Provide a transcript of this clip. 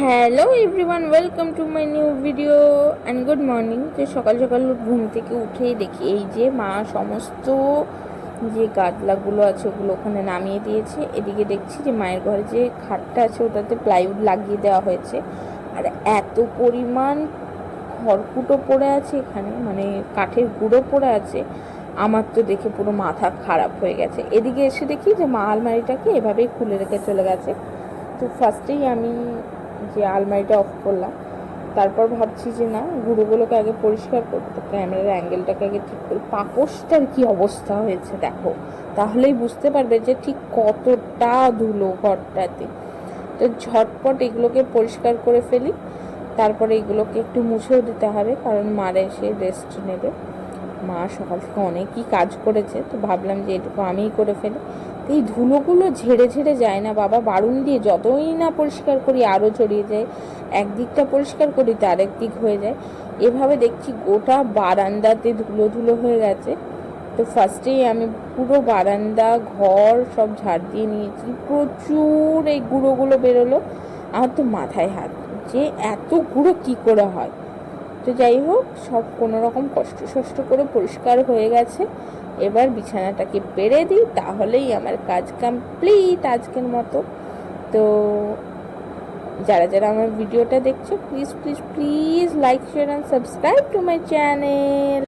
Hello everyone welcome to my new video and good morning তো সকাল সকাল ঘুম থেকে উঠেই দেখি এই যে মা সমস্ত যে গাদলাগুলো আছে ওগুলো ওখানে নামিয়ে দিয়েছে। এদিকে দেখছি যে মায়ের ঘরে যে খাটটা আছে ওটাতে প্লাইউড লাগিয়ে দেওয়া হয়েছে। আর এত পরিমাণ খড়কুটো পড়ে আছে এখানে মানে কাঠের গুঁড়ো পড়ে আছে। আমার তো দেখে পুরো মাথা খারাপ হয়ে গেছে। এদিকে এসে দেখি যে মা আলমারিটাকে এভাবেই খুলে রেখে চলে গেছে। তো ফার্স্টেই আমি যে আলমারিটা অফ করলাম। তারপর ভাবছি যে না, গুঁড়োগুলোকে আগে পরিষ্কার করব। তো ক্যামেরার অ্যাঙ্গেলটাকে আগে ঠিক করি। পাপোশটার কি অবস্থা হয়েছে দেখো। তাহলেই বুঝতে পারবে যে ঠিক কতটা ধুলো ঘরটাতে। তো ঝটপট এগুলোকে পরিষ্কার করে ফেলি। তারপরে এগুলোকে একটু মুছেও দিতে হবে, কারণ মারা এসে রেস্ট নেবে। মা সকাল থেকে অনেকই কাজ করেছে, তো ভাবলাম যে এটুকু আমিই করে ফেলি। তো এই ধুলোগুলো ঝেড়ে ঝেড়ে যায় না বাবা, বারুন দিয়ে যতই না পরিষ্কার করি আরও ছড়িয়ে যায়, একদিকটা পরিষ্কার করি তো আরেক দিক হয়ে যায়। এভাবে দেখছি গোটা বারান্দাতে ধুলো ধুলো হয়ে গেছে। তো ফার্স্টেই আমি পুরো বারান্দা, ঘর সব ঝাড় দিয়ে নিয়েছি, প্রচুর এই গুঁড়োগুলো বেরোলো। আমার তো মাথায় হাত, যে এত গুঁড়ো কী করে হয়? তো যাই হোক, সব কোনো রকম কষ্ট সষ্ট করে পরিষ্কার হয়ে গেছে। এবার বিছানাটাকে পেরে দিই, তাহলেই আমার কাজ কমপ্লিট আজকের মতো। তো যারা যারা আমার ভিডিওটা দেখছ please please please like share and subscribe to my channel